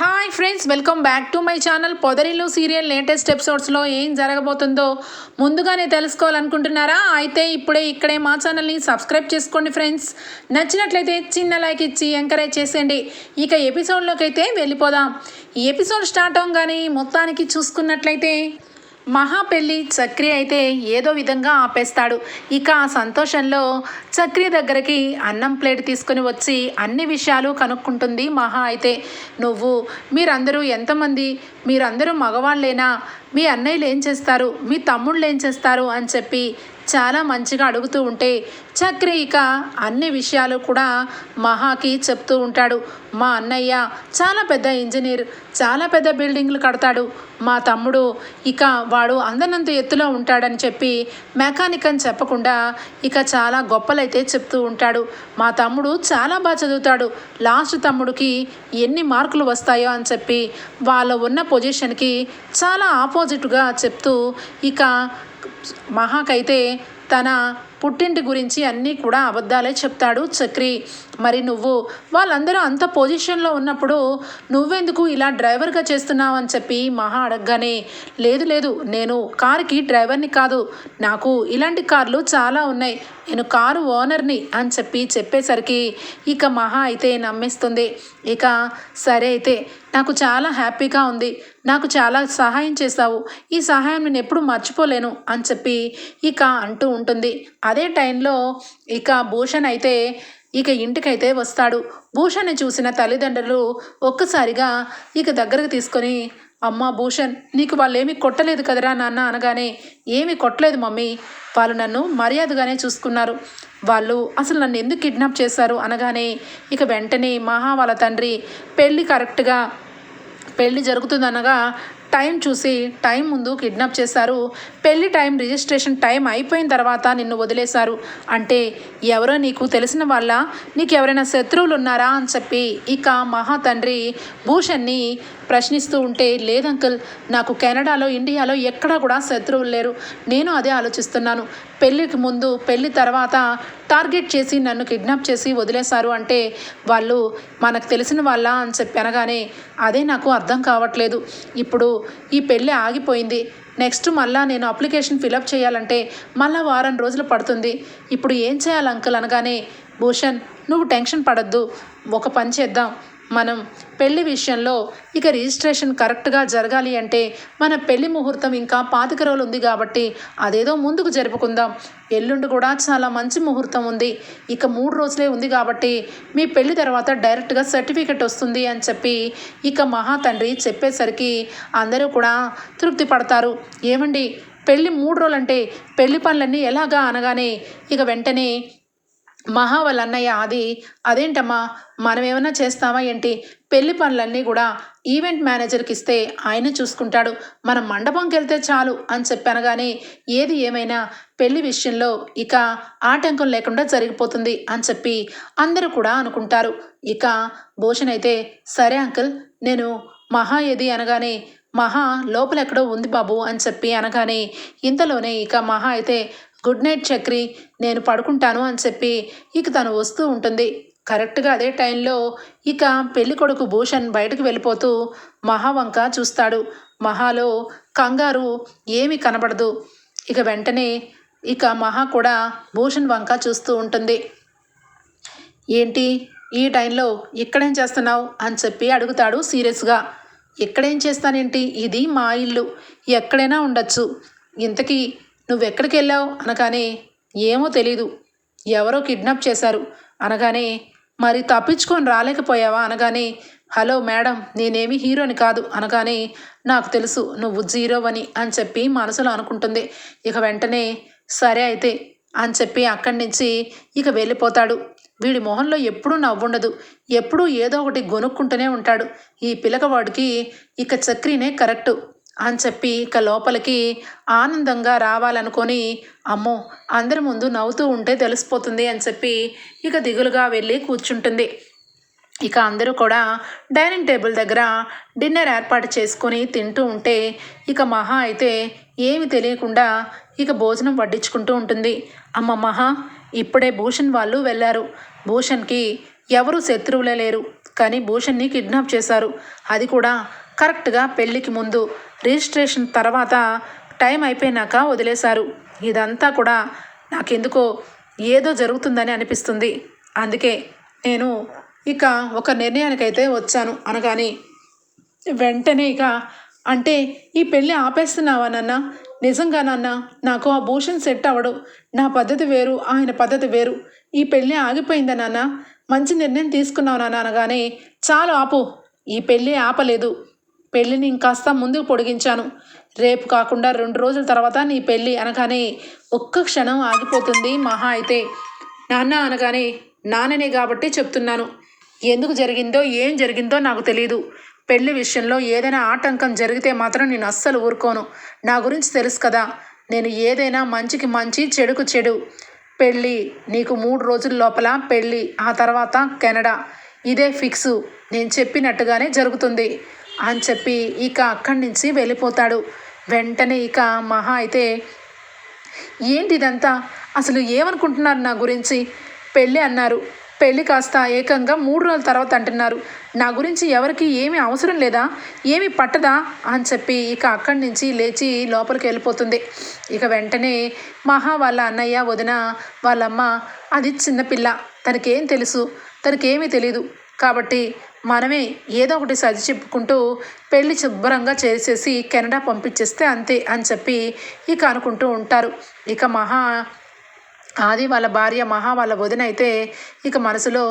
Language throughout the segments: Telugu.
Hi friends welcome back to my channel Podarillu serial latest ఎపిసోడ్స్లో ఏం జరగబోతుందో ముందుగానే తెలుసుకోవాలనుకుంటున్నారా? అయితే ఇప్పుడే ఇక్కడే మా ఛానల్ని సబ్స్క్రైబ్ చేసుకోండి ఫ్రెండ్స్ నచ్చినట్లయితే చిన్న లైక్ ఇచ్చి ఎంకరేజ్ చేసేయండి. ఇక ఎపిసోడ్లోకి అయితే వెళ్ళిపోదాం. ఎపిసోడ్ స్టార్ట్ అవగానే మొత్తానికి చూసుకున్నట్లయితే మహా పెళ్ళి చక్రి అయితే ఏదో విధంగా ఆపేస్తాడు. ఇక ఆ సంతోషంలో చక్రి దగ్గరికి అన్నం ప్లేట్ తీసుకొని వచ్చి అన్ని విషయాలు కనుక్కుంటుంది మహా అయితే. నువ్వు మీరందరూ ఎంతమంది? మీరందరూ మగవాళ్ళేనా? మీ అన్నయ్యలు ఏం చేస్తారు? మీ తమ్ముళ్ళు ఏం చేస్తారు? అని చెప్పి చాలా మంచిగా అడుగుతూ ఉంటే చక్రి ఇక అన్ని విషయాలు కూడా మహాకి చెప్తూ ఉంటాడు. మా అన్నయ్య చాలా పెద్ద ఇంజనీర్ చాలా పెద్ద బిల్డింగ్లు కడతాడు. మా తమ్ముడు ఇక వాడు అందనంత ఎత్తులో ఉంటాడని చెప్పి మెకానిక్ అని చెప్పకుండా ఇక చాలా గొప్పలైతే చెప్తూ ఉంటాడు. మా తమ్ముడు చాలా బాగా చదువుతాడు. లాస్ట్ తమ్ముడికి ఎన్ని మార్కులు వస్తాయో అని చెప్పి వాళ్ళు ఉన్న పొజిషన్కి చాలా ఆపోజిట్గా చెప్తూ ఇక మహాకైతే తన పుట్టింటి గురించి అన్నీ కూడా అబద్ధాలే చెప్తాడు చక్రి. మరి నువ్వు వాళ్ళందరూ అంత పొజిషన్లో ఉన్నప్పుడు నువ్వెందుకు ఇలా డ్రైవర్గా చేస్తున్నావు అని చెప్పి మహా అడగగానే లేదు లేదు నేను కారుకి డ్రైవర్ని కాదు నాకు ఇలాంటి కార్లు చాలా ఉన్నాయి నేను కారు ఓనర్ని అని చెప్పి చెప్పేసరికి ఇక మహా అయితే నమ్మేస్తుంది. ఇక సరే అయితే నాకు చాలా హ్యాపీగా ఉంది. నాకు చాలా సహాయం చేశావు. ఈ సహాయం నేను ఎప్పుడు మర్చిపోలేను అని చెప్పి ఇక అంటూ ఉంటుంది. అదే టైంలో ఇక భూషణ్ అయితే ఇక ఇంటికైతే వస్తాడు. భూషణ్ని చూసిన తల్లిదండ్రులు ఒక్కసారిగా ఇక దగ్గరకు తీసుకొని అమ్మ భూషణ్ నీకు వాళ్ళు ఏమీ కొట్టలేదు కదరా నాన్న? అనగానే ఏమీ కొట్టలేదు మమ్మీ. వాళ్ళు నన్ను మర్యాదగానే చూసుకున్నారు. వాళ్ళు అసలు నన్ను ఎందుకు కిడ్నాప్ చేశారు? అనగానే ఇక వెంటనే మహా వాళ్ళ తండ్రి పెళ్ళి కరెక్ట్గా పెళ్ళి జరుగుతుందనగా టైం చూసి టైం ముందు కిడ్నాప్ చేశారు. పెళ్ళి టైం రిజిస్ట్రేషన్ టైం అయిపోయిన తర్వాత నిన్ను వదిలేశారు. అంటే ఎవరో నీకు తెలిసిన వాళ్ళ నీకు ఎవరైనా శత్రువులు ఉన్నారా అని చెప్పి ఇక మహా తండ్రి భూషణ్ని ప్రశ్నిస్తూ ఉంటే లేదు అంకుల్ నాకు కెనడాలో ఇండియాలో ఎక్కడా కూడా శత్రువులు లేరు. నేను అదే ఆలోచిస్తున్నాను. పెళ్ళికి ముందు పెళ్ళి తర్వాత టార్గెట్ చేసి నన్ను కిడ్నాప్ చేసి వదిలేశారు అంటే వాళ్ళు మనకు తెలిసిన వాళ్ళ అని చెప్పి అనగానే అదే నాకు అర్థం కావట్లేదు. ఇప్పుడు ఈ పెళ్ళి ఆగిపోయింది. నెక్స్ట్ మళ్ళా నేను అప్లికేషన్ ఫిలప్ చేయాలంటే మళ్ళా వారం రోజులు పడుతుంది. ఇప్పుడు ఏం చేయాలి అంకుల్? అనగానే భూషణ్ నువ్వు టెన్షన్ పడద్దు. ఒక పని చేద్దాం. మనం పెళ్ళి విషయంలో ఇక రిజిస్ట్రేషన్ కరెక్ట్గా జరగాలి అంటే మన పెళ్ళి ముహూర్తం ఇంకా పాతిక రోజులు ఉంది కాబట్టి అదేదో ముందుకు జరుపుకుందాం. ఎల్లుండి కూడా చాలా మంచి ముహూర్తం ఉంది. ఇక మూడు రోజులే ఉంది కాబట్టి మీ పెళ్ళి తర్వాత డైరెక్ట్గా సర్టిఫికెట్ వస్తుంది అని చెప్పి ఇక మహా తండ్రి చెప్పేసరికి అందరూ కూడా తృప్తి పడతారు. ఏమండి? పెళ్ళి మూడు రోజులు అంటే పెళ్ళి పనులన్నీ ఎలాగా అనగానే ఇక వెంటనే మహా వాళ్ళ అన్నయ్య అది అదేంటమ్మా మనం ఏమైనా చేస్తామా ఏంటి? పెళ్ళి పనులన్నీ కూడా ఈవెంట్ మేనేజర్కి ఇస్తే ఆయన చూసుకుంటాడు. మనం మండపంకి వెళ్తే చాలు అని చెప్పనగానే ఏది ఏమైనా పెళ్ళి విషయంలో ఇక ఆటంకం లేకుండా జరిగిపోతుంది అని చెప్పి అందరూ కూడా అనుకుంటారు. ఇక భూషణ్ అయితే సరే అంకుల్ నేను మహా ఏది అనగానే మహా లోపల ఎక్కడో ఉంది బాబు అని చెప్పి అనగానే ఇంతలోనే ఇక మహా అయితే గుడ్ నైట్ చక్రి. నేను పడుకుంటాను అని చెప్పి ఇక తను వస్తూ ఉంటుంది. కరెక్ట్గా అదే టైంలో ఇక పెళ్ళి కొడుకు భూషణ్ బయటకు వెళ్ళిపోతూ మహా వంక చూస్తాడు. మహాలో కంగారు ఏమీ కనబడదు. ఇక వెంటనే ఇక మహా కూడా భూషణ్ వంక చూస్తూ ఉంటుంది. ఏంటి? ఈ టైంలో ఇక్కడేం చేస్తున్నావు? అని చెప్పి అడుగుతాడు సీరియస్గా. ఇక్కడేం చేస్తానేంటి? ఇది మా ఇల్లు. ఎక్కడైనా ఉండొచ్చు. ఇంతకీ నువ్వెక్కడికి వెళ్ళావు అనగానే ఏమో తెలీదు. ఎవరో కిడ్నాప్ చేశారు. అనగానే మరి తప్పించుకొని రాలేకపోయావా? అనగానే హలో మేడం నేనేమి హీరోని కాదు. అనగానే నాకు తెలుసు నువ్వు జీరో అని అని చెప్పి మనసులో అనుకుంటుంది. ఇక వెంటనే సరే అయితే అని చెప్పి అక్కడి నుంచి ఇక వెళ్ళిపోతాడు. వీడి మొహంలో ఎప్పుడూ నవ్వుండదు. ఎప్పుడూ ఏదో ఒకటి గొనుక్కుంటూనే ఉంటాడు. ఈ పిలకవాడికి ఇక చక్రీనే కరెక్టు. అని చెప్పి ఇక లోపలికి ఆనందంగా రావాలనుకొని అమ్మో అందరి ముందు నవ్వుతూ ఉంటే తెలిసిపోతుంది అని చెప్పి ఇక దిగులుగా వెళ్ళి కూర్చుంటుంది. ఇక అందరూ కూడా డైనింగ్ టేబుల్ దగ్గర డిన్నర్ ఏర్పాటు చేసుకొని తింటూ ఉంటే ఇక మహా అయితే ఏమి తెలియకుండా ఇక భోజనం వడ్డించుకుంటూ ఉంటుంది. అమ్మ మహా ఇప్పుడే భూషణ్ వాళ్ళు వెళ్ళారు. భూషణ్కి ఎవరు శత్రువులే లేరు కానీ భూషణ్ని కిడ్నాప్ చేశారు. అది కూడా కరెక్ట్గా పెళ్ళికి ముందు రిజిస్ట్రేషన్ తర్వాత టైం అయిపోయినాక వదిలేశారు. ఇదంతా కూడా నాకెందుకో ఏదో జరుగుతుందని అనిపిస్తుంది. అందుకే నేను ఇక ఒక నిర్ణయానికైతే వచ్చాను అనగాని వెంటనే ఇక అంటే ఈ పెళ్ళి ఆపేస్తున్నావా నాన్న? నిజంగా నాన్న నాకు ఆ భూషణ్ సెట్ అవ్వడు. నా పద్ధతి వేరు ఆయన పద్ధతి వేరు. ఈ పెళ్ళి ఆగిపోయిందా నాన్న? మంచి నిర్ణయం తీసుకున్నావు నాన్న అనగానే చాలు ఆపు. ఈ పెళ్ళి ఆపలేదు. పెళ్ళిని ఇంకాస్త ముందుకు పొడిగించాను. రేపు కాకుండా రెండు రోజుల తర్వాత నీ పెళ్ళి అనగానే ఒక్క క్షణం ఆగిపోతుంది మహా అయితే. నాన్న అనగానే నాన్ననే కాబట్టి చెప్తున్నాను. ఎందుకు జరిగిందో ఏం జరిగిందో నాకు తెలియదు పెళ్ళి విషయంలో ఏదైనా ఆటంకం జరిగితే మాత్రం నేను అస్సలు ఊరుకోను. నా గురించి తెలుసు కదా నేను ఏదైనా మంచికి మంచి చెడుకు చెడు. పెళ్ళి నీకు మూడు రోజుల లోపల పెళ్ళి ఆ తర్వాత కెనడా. ఇదే ఫిక్సు. నేను చెప్పినట్టుగానే జరుగుతుంది. అని చెప్పి ఇక అక్కడి నుంచి వెళ్ళిపోతాడు. వెంటనే ఇక మహా అయితే ఏంటి ఇదంతా అసలు ఏమనుకుంటున్నారు నా గురించి? పెళ్ళి అన్నారు. పెళ్ళి కాస్త ఏకంగా మూడు రోజుల తర్వాత అంటున్నారు. నా గురించి ఎవరికి ఏమి అవసరం లేదా? ఏమి పట్టదా? అని చెప్పి ఇక అక్కడి నుంచి లేచి లోపలికి వెళ్ళిపోతుంది. ఇక వెంటనే మహా వాళ్ళ అన్నయ్య వదిన వాళ్ళమ్మ అది చిన్నపిల్ల తనకేం తెలుసు? తనకేమీ తెలీదు. కాబట్టి మనమే ఏదో ఒకటి సర్ది చెప్పుకుంటూ పెళ్ళి శుభ్రంగా చేసేసి కెనడా పంపించేస్తే అంతే అని చెప్పి ఇక అనుకుంటూ ఉంటారు. ఇక మహా ఆది వాళ్ళ భార్య మహా వాళ్ళ వదిన అయితే ఇక మనసులో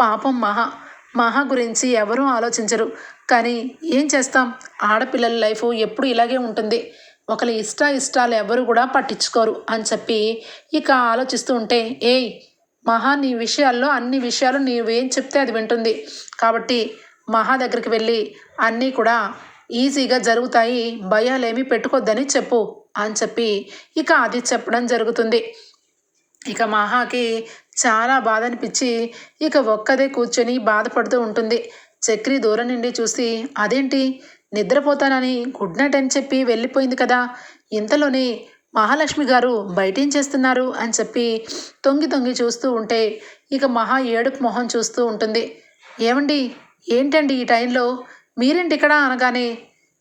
పాపం మహా. మహా గురించి ఎవరూ ఆలోచించరు. కానీ ఏం చేస్తాం? ఆడపిల్లల లైఫ్ ఎప్పుడు ఇలాగే ఉంటుంది. ఒకరి ఇష్ట ఇష్టాలు ఎవరు కూడా పట్టించుకోరు అని చెప్పి ఇక ఆలోచిస్తూ ఉంటే ఏయ్ మహా నీ విషయాల్లో అన్ని విషయాలు నీవేం చెప్తే అది వింటుంది. కాబట్టి మహా దగ్గరికి వెళ్ళి అన్నీ కూడా ఈజీగా జరుగుతాయి భయాలేమీ పెట్టుకోద్దని చెప్పు అని చెప్పి ఇక అది చెప్పడం జరుగుతుంది. ఇక మహాకి చాలా బాధ అనిపించి ఇక ఒక్కదే కూర్చొని బాధపడుతూ ఉంటుంది. చక్రి దూరం నుండి చూసి అదేంటి? నిద్రపోతానని గుడ్ నైట్ అని చెప్పి వెళ్ళిపోయింది కదా. ఇంతలోనే మహాలక్ష్మి గారు బయటేం చేస్తున్నారు అని చెప్పి తొంగి తొంగి చూస్తూ ఉంటే ఇక మహా ఏడుపు మొహం చూస్తూ ఉంటుంది. ఏమండి? ఏంటండి ఈ టైంలో? మీరేంటి ఇక్కడ అనగానే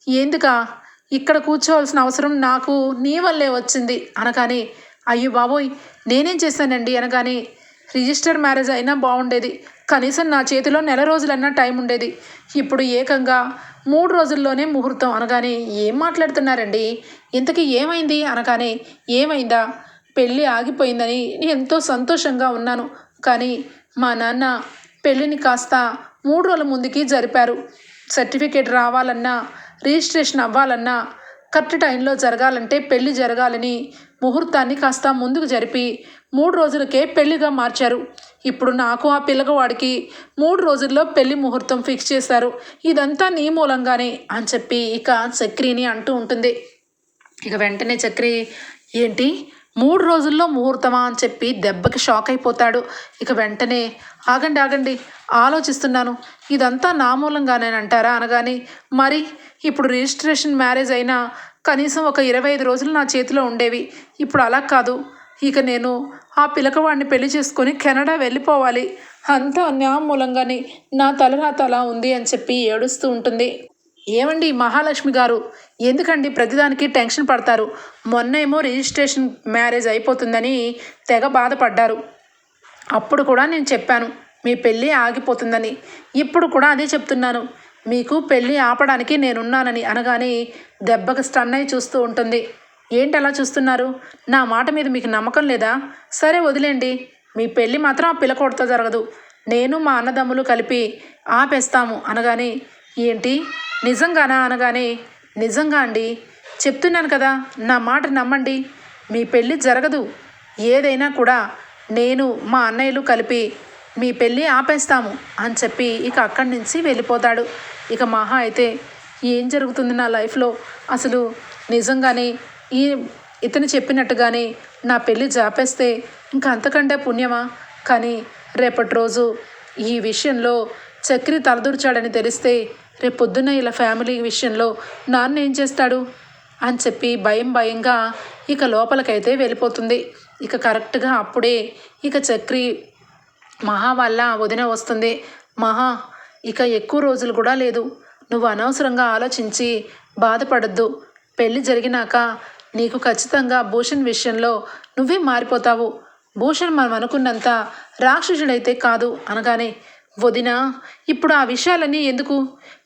ఎందుకా? ఇక్కడ కూర్చోవలసిన అవసరం నాకు నీ వల్లే వచ్చింది అనగానే అయ్యో బాబోయ్ నేనేం చేశానండి? అనగానే రిజిస్టర్ మ్యారేజ్ అయినా బాగుండేది. కనీసం నా చేతిలో నెల రోజులన్నా టైం ఉండేది. ఇప్పుడు ఏకంగా మూడు రోజుల్లోనే ముహూర్తం అనగానే ఏం మాట్లాడుతున్నారండి? ఇంతకీ ఏమైంది అనగానే ఏమైందా? పెళ్ళి ఆగిపోయిందని ఎంతో సంతోషంగా ఉన్నాను. కానీ మా నాన్న పెళ్ళిని కాస్త మూడు రోజుల ముందుకి జరిపారు. సర్టిఫికేట్ రావాలన్నా రిజిస్ట్రేషన్ అవ్వాలన్నా కరెక్ట్ టైంలో జరగాలంటే పెళ్ళి జరగాలని ముహూర్తాన్ని కాస్త ముందుకు జరిపి మూడు రోజులకే పెళ్ళిగా మార్చారు. ఇప్పుడు నాకు ఆ పిల్లగవాడికి మూడు రోజుల్లో పెళ్ళి ముహూర్తం ఫిక్స్ చేశారు. ఇదంతా నీ మూలంగానే అని చెప్పి ఇక చక్రిని అంటూ ఉంటుంది. ఇక వెంటనే చక్రి ఏంటి? మూడు రోజుల్లో ముహూర్తమా? అని చెప్పి దెబ్బకి షాక్ అయిపోతాడు. ఇక వెంటనే ఆగండి ఆగండి ఆలోచిస్తున్నాను. ఇదంతా నా మూలంగానే అంటారా? అనగానే మరి ఇప్పుడు రిజిస్ట్రేషన్ మ్యారేజ్ అయినా కనీసం ఒక ఇరవై ఐదు రోజులు నా చేతిలో ఉండేవి. ఇప్పుడు అలా కాదు. ఇక నేను ఆ పిలకవాడిని పెళ్ళి చేసుకొని కెనడా వెళ్ళిపోవాలి. అంతా నా మూలంగానే నా తలరాత అలా ఉంది అని చెప్పి ఏడుస్తూ ఉంటుంది. ఏమండి మహాలక్ష్మి గారు? ఎందుకండి ప్రతిదానికి టెన్షన్ పడతారు? మొన్నేమో రిజిస్ట్రేషన్ మ్యారేజ్ అయిపోతుందని తెగ బాధపడ్డారు. అప్పుడు కూడా నేను చెప్పాను మీ పెళ్ళి ఆగిపోతుందని. ఇప్పుడు కూడా అదే చెప్తున్నాను మీకు పెళ్ళి ఆపడానికి నేనున్నానని అనగానే దెబ్బకి స్టన్ అయి చూస్తూ ఉంటుంది. ఏంటి అలా చూస్తున్నారు? నా మాట మీద మీకు నమ్మకం లేదా? సరే వదిలేండి. మీ పెళ్ళి మాత్రం ఆ పిల్లకోడితో జరగదు. నేను మా అన్నదమ్ములు కలిపి ఆపేస్తాము అనగానే ఏంటి? నిజంగానా అనగానే నిజంగా అండి. చెప్తున్నాను కదా నా మాట నమ్మండి. మీ పెళ్ళి జరగదు. ఏదైనా కూడా నేను మా అన్నయ్యలు కలిపి మీ పెళ్ళి ఆపేస్తాము అని చెప్పి ఇక అక్కడి నుంచి వెళ్ళిపోతాడు. ఇక మహా అయితే ఏం జరుగుతుంది నా లైఫ్లో? అసలు నిజంగానే ఈ ఇతను చెప్పినట్టుగానే నా పెళ్ళి జాపేస్తే ఇంకా అంతకంటే పుణ్యమా? కానీ రేపటి రోజు ఈ విషయంలో చక్రి తలదూర్చాడని తెలిస్తే రేపు పొద్దున్న ఇలా ఫ్యామిలీ విషయంలో నాన్న ఏం చేస్తాడు? అని చెప్పి భయం భయంగా ఇక లోపలికైతే వెళ్ళిపోతుంది. ఇక కరెక్ట్గా అప్పుడే ఇక చక్రి మహా వల్ల వదిన వస్తుంది. మహా ఇక ఎక్కువ రోజులు కూడా లేదు. నువ్వు అనవసరంగా ఆలోచించి బాధపడద్దు. పెళ్ళి జరిగినాక నీకు ఖచ్చితంగా భూషణ్ విషయంలో నువ్వే మారిపోతావు. భూషణ్ మనం అనుకున్నంత రాక్షసుడైతే కాదు అనగానే వదిన ఇప్పుడు ఆ విషయాలన్నీ ఎందుకు?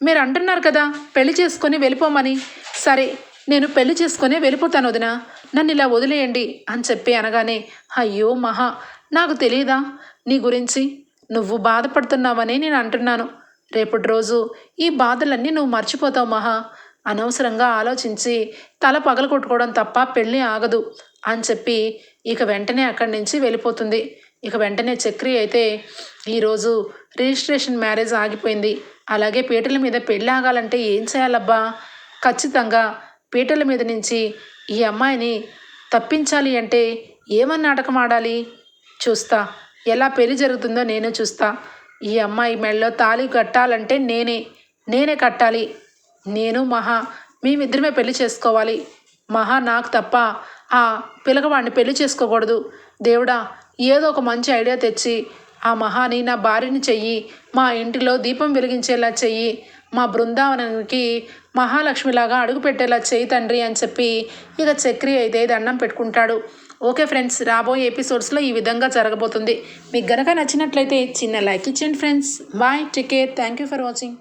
మీరు అంటున్నారు కదా పెళ్ళి చేసుకొని వెళ్ళిపోమని. సరే నేను పెళ్ళి చేసుకొని వెళ్ళిపోతాను వదిన. నన్ను ఇలా వదిలేయండి అని చెప్పి అనగానే అయ్యో మహా నాకు తెలియదా నీ గురించి నువ్వు బాధపడుతున్నావని నేను అంటున్నాను. రేపటి రోజు ఈ బాధలన్నీ నువ్వు మర్చిపోతావు మహా. అనవసరంగా ఆలోచించి తల పగలు కొట్టుకోవడం తప్ప పెళ్ళి ఆగదు అని చెప్పి ఇక వెంటనే అక్కడి నుంచి వెళ్ళిపోతుంది. ఇక వెంటనే చక్రి అయితే ఈరోజు రిజిస్ట్రేషన్ మ్యారేజ్ ఆగిపోయింది. అలాగే పీటల మీద పెళ్ళి ఆగాలంటే ఏం చేయాలబ్బా? ఖచ్చితంగా పీటల మీద నుంచి ఈ అమ్మాయిని తప్పించాలి అంటే ఏమని నాటకం ఆడాలి? చూస్తా. ఎలా పెళ్ళి జరుగుతుందో నేను చూస్తా. ఈ అమ్మాయి మెడలో తాళి కట్టాలంటే నేనే నేనే కట్టాలి. నేను మహా మేమిద్దరమే పెళ్ళి చేసుకోవాలి. మహా నాకు తప్ప ఆ పిలకవాడిని పెళ్ళి చేసుకోకూడదు. దేవుడా ఏదో ఒక మంచి ఐడియా తెచ్చి ఆ మహాని నా భార్యని చెయ్యి. మా ఇంటిలో దీపం వెలిగించేలా చెయ్యి. మా బృందావనానికి మహాలక్ష్మిలాగా అడుగుపెట్టేలా చెయ్యి తండ్రి అని చెప్పి ఇక చక్రి అయితే దండం పెట్టుకుంటాడు. ఓకే ఫ్రెండ్స్ రాబోయే ఎపిసోడ్స్లో ఈ విధంగా జరగబోతుంది. మీకు గనక నచ్చినట్లయితే చిన్న లైక్ ఇచ్చేయండి friends. Bye take care. Thank you for watching.